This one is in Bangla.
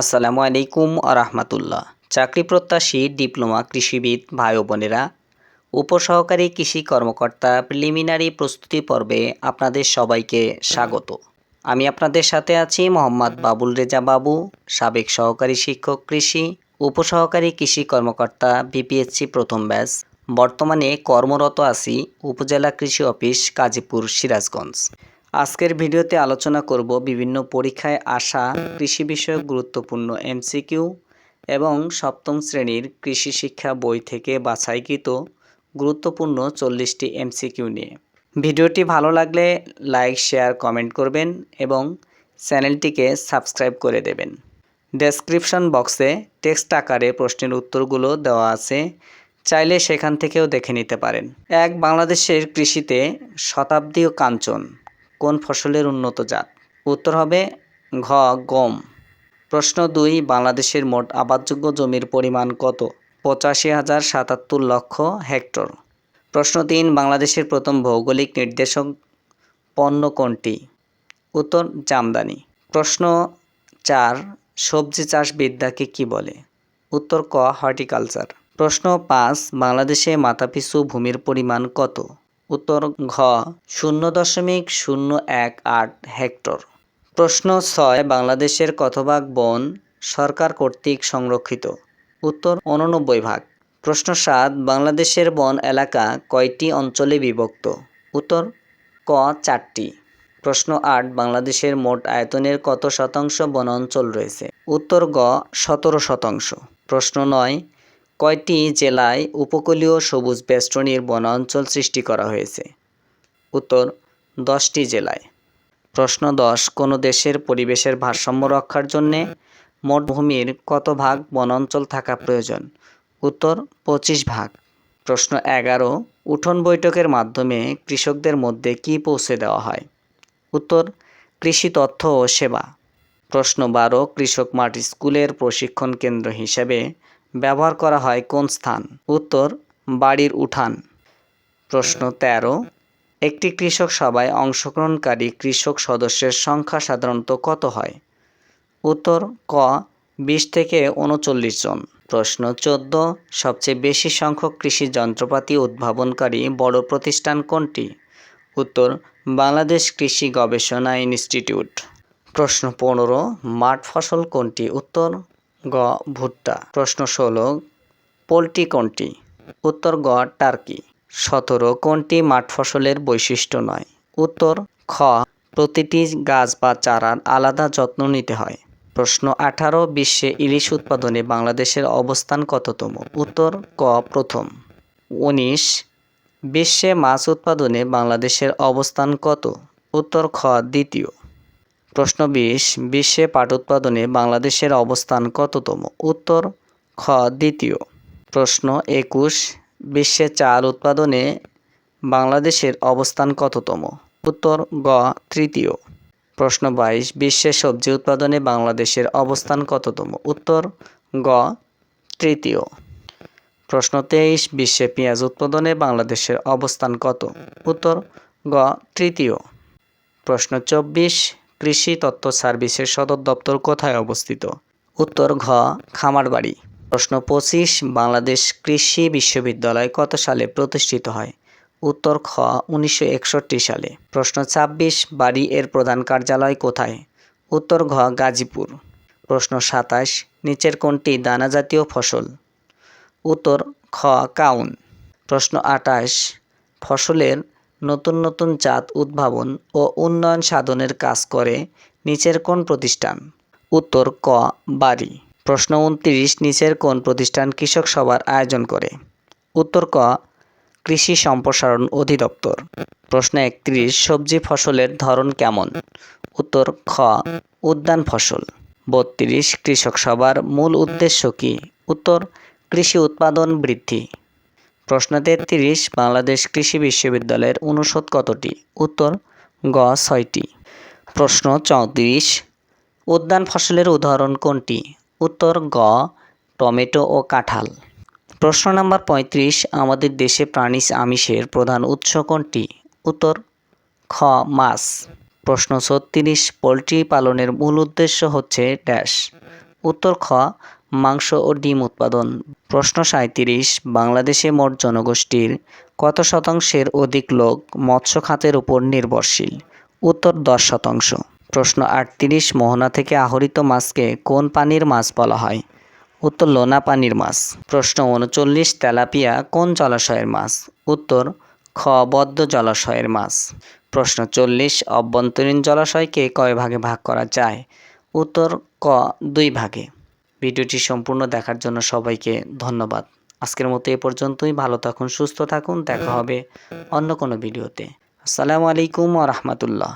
আসসালামু আলাইকুম আরহামতুল্লাহ চাকরি প্রত্যাশী, ডিপ্লোমা, কৃষিবিদ, ভাই বোনেরা, উপসহকারী কৃষি কর্মকর্তা প্রিলিমিনারি প্রস্তুতি পর্বে আপনাদের সবাইকে স্বাগত। আমি আপনাদের সাথে আছি মোহাম্মদ বাবুল রেজা বাবু, সাবেক সহকারী শিক্ষক কৃষি, উপসহকারী কৃষি কর্মকর্তা, বিপিএসসি প্রথম ব্যাচ, বর্তমানে কর্মরত আছি উপজেলা কৃষি অফিস, কাজীপুর, সিরাজগঞ্জ। আজকের ভিডিওতে আলোচনা করব বিভিন্ন পরীক্ষায় আসা কৃষি বিষয়ক গুরুত্বপূর্ণ এমসিকিউ এবং সপ্তম শ্রেণির কৃষি শিক্ষা বই থেকে বাছাইকৃত গুরুত্বপূর্ণ চল্লিশটি এমসিকিউ নিয়ে। ভিডিওটি ভালো লাগলে লাইক, শেয়ার, কমেন্ট করবেন এবং চ্যানেলটিকে সাবস্ক্রাইব করে দেবেন। ডেসক্রিপশন বক্সে টেক্সট আকারে প্রশ্নের উত্তরগুলো দেওয়া আছে, চাইলে সেখান থেকেও দেখে নিতে পারেন। এক বাংলাদেশের কৃষিতে শতাব্দী ও কাঞ্চন। কোন ফসলের উন্নত জাত? উত্তর হবে ঘ, গম। প্রশ্ন দুই, বাংলাদেশের মোট আবাদযোগ্য জমির পরিমাণ কত? পঁচাশি হাজার সাতাত্তর লক্ষ হেক্টর। প্রশ্ন তিন, বাংলাদেশের প্রথম ভৌগোলিক নির্দেশক পণ্য কোনটি? উত্তর, জামদানি। প্রশ্ন চার, সবজি চাষ বিদ্যাকে কি বলে? উত্তর ক, হর্টিকালচার। প্রশ্ন পাঁচ, বাংলাদেশে মাথাপিছু ভূমির পরিমাণ কত? উত্তর ঘ, শূন্য দশমিক শূন্য এক আট হেক্টর। প্রশ্ন ছয়, বাংলাদেশের কতভাগ বন সরকার কর্তৃক সংরক্ষিত? উত্তর, উননব্বই ভাগ। প্রশ্ন সাত, বাংলাদেশের বন এলাকা কয়টি অঞ্চলে বিভক্ত? উত্তর, ক, চারটি। প্রশ্ন আট, বাংলাদেশের মোট আয়তনের কত শতাংশ বন অঞ্চল রয়েছে? উত্তর গ, সতেরো শতাংশ। প্রশ্ন নয় কয়টি জেলায় উপকূলীয় সবুজ বেষ্টনীর বনাঞ্চল সৃষ্টি করা হয়েছে? উত্তর, দশটি জেলায়। প্রশ্ন দশ, কোনো দেশের পরিবেশের ভারসাম্য রক্ষার জন্যে মোট ভূমির কত ভাগ বনাঞ্চল থাকা প্রয়োজন? উত্তর, পঁচিশ ভাগ। প্রশ্ন এগারো, উঠোন বৈঠকের মাধ্যমে কৃষকদের মধ্যে কি পৌঁছে দেওয়া হয়? উত্তর, কৃষি তথ্য ও সেবা। প্রশ্ন বারো, কৃষক মাঠ স্কুলের প্রশিক্ষণ কেন্দ্র হিসেবে ব্যবহার করা হয় কোন স্থান? উত্তর, বাড়ির উঠান। প্রশ্ন তেরো। একটি কৃষক সভায় অংশগ্রহণকারী কৃষক সদস্যের সংখ্যা সাধারণত কত হয়? উত্তর, ক, বিশ থেকে উনচল্লিশ জন। প্রশ্ন চোদ্দ। সবচেয়ে বেশি সংখ্যক কৃষি যন্ত্রপাতি উদ্ভাবনকারী বড় প্রতিষ্ঠান কোনটি? উত্তর, বাংলাদেশ কৃষি গবেষণা ইনস্টিটিউট। প্রশ্ন পনেরো। মাঠ ফসল কোনটি? উত্তর গ, ভুট্টা। প্রশ্ন ষোলো, পোলট্রি কোনটি? উত্তর গ, টার্কি। সতেরো, কোনটি মাঠ ফসলের বৈশিষ্ট্য নয়? উত্তর খ, প্রতিটি গাছ বা চারার আলাদা যত্ন নিতে হয়। প্রশ্ন আঠারো, বিশ্বে ইলিশ উৎপাদনে বাংলাদেশের অবস্থান কততম? উত্তর ক, প্রথম। উনিশ, বিশ্বে মাছ উৎপাদনে বাংলাদেশের অবস্থান কত? উত্তর খ, দ্বিতীয়। প্রশ্ন বিশ, বিশ্বে পাট উৎপাদনে বাংলাদেশের অবস্থান কততম? উত্তর, খ, দ্বিতীয়। প্রশ্ন একুশ, বিশ্বে চাল উৎপাদনে বাংলাদেশের অবস্থান কততম? উত্তর, গ, তৃতীয়। প্রশ্ন বাইশ, বিশ্বে সবজি উৎপাদনে বাংলাদেশের অবস্থান কততম? উত্তর, গ, তৃতীয়। প্রশ্ন তেইশ, বিশ্বে পেঁয়াজ উৎপাদনে বাংলাদেশের অবস্থান কত? উত্তর, গ, তৃতীয়। প্রশ্ন চব্বিশ কৃষি তত্ত্ব সার্ভিসের সদর দপ্তর কোথায় অবস্থিত? উত্তর, ঘ, খামারবাড়ি। প্রশ্ন পঁচিশ, বাংলাদেশ কৃষি বিশ্ববিদ্যালয় কত সালে প্রতিষ্ঠিত হয়? উত্তর, খ, উনিশশো একষট্টি সালে। প্রশ্ন ২৬ বাড়ি এর প্রধান কার্যালয় কোথায়? উত্তর, ঘ, গাজীপুর। প্রশ্ন সাতাশ, নিচের কোনটি দানা জাতীয় ফসল? উত্তর, খ, কাউন। প্রশ্ন আটাশ ফসলের নতুন নতুন জাত উদ্ভাবন ও উন্নয়ন সাধনের কাজ করে নিচের কোন প্রতিষ্ঠান? উত্তর, ক, বাড়ি। প্রশ্ন উনত্রিশ, নিচের কোন প্রতিষ্ঠান কৃষক সভার আয়োজন করে? উত্তর, ক, কৃষি সম্প্রসারণ অধিদপ্তর। প্রশ্ন একত্রিশ, সবজি ফসলের ধরন কেমন? উত্তর, খ, উদ্যান ফসল। বত্রিশ, কৃষক সভার মূল উদ্দেশ্য কী? উত্তর, কৃষি উৎপাদন বৃদ্ধি। প্রশ্ন তেত্রিশ, বাংলাদেশ কৃষি বিশ্ববিদ্যালয়ের অনুষদ কতটি? উত্তর, গ, ছয়টি। প্রশ্ন চৌত্রিশ, উদ্যান ফসলের উদাহরণ কোনটি? উত্তর, গ, টমেটো ও কাঁঠাল। প্রশ্ন নাম্বার পঁয়ত্রিশ, আমাদের দেশে প্রাণীজ আমিষের প্রধান উৎস কোনটি? উত্তর, খ, মাছ। প্রশ্ন ছত্রিশ, পোলট্রি পালনের মূল উদ্দেশ্য হচ্ছে ড্যাশ। উত্তর, খ মাংস ও ডিম উৎপাদন। প্রশ্ন সাঁইত্রিশ, বাংলাদেশে মোট জনগোষ্ঠীর কত শতাংশের অধিক লোক মৎস্য খাতের উপর নির্ভরশীল? উত্তর দশ শতাংশ। প্রশ্ন আটত্রিশ, মোহনা থেকে আহরিত মাছকে কোন পানির মাছ বলা হয়? উত্তর, লোনা পানির মাছ। প্রশ্ন উনচল্লিশ, তেলাপিয়া কোন জলাশয়ের মাছ? উত্তর, খ, বদ্ধ জলাশয়ের মাছ। প্রশ্ন চল্লিশ, অভ্যন্তরীণ জলাশয়কে কয় ভাগে ভাগ করা যায়? উত্তর, ক, দুই ভাগে। ভিডিওটি সম্পূর্ণ দেখার জন্য সবাইকে ধন্যবাদ। আজকের মতো এ পর্যন্তই। ভালো থাকুন, সুস্থ থাকুন। দেখা হবে অন্য কোনো ভিডিওতে। আসসালামু আলাইকুম রাহমাতুল্লাহ।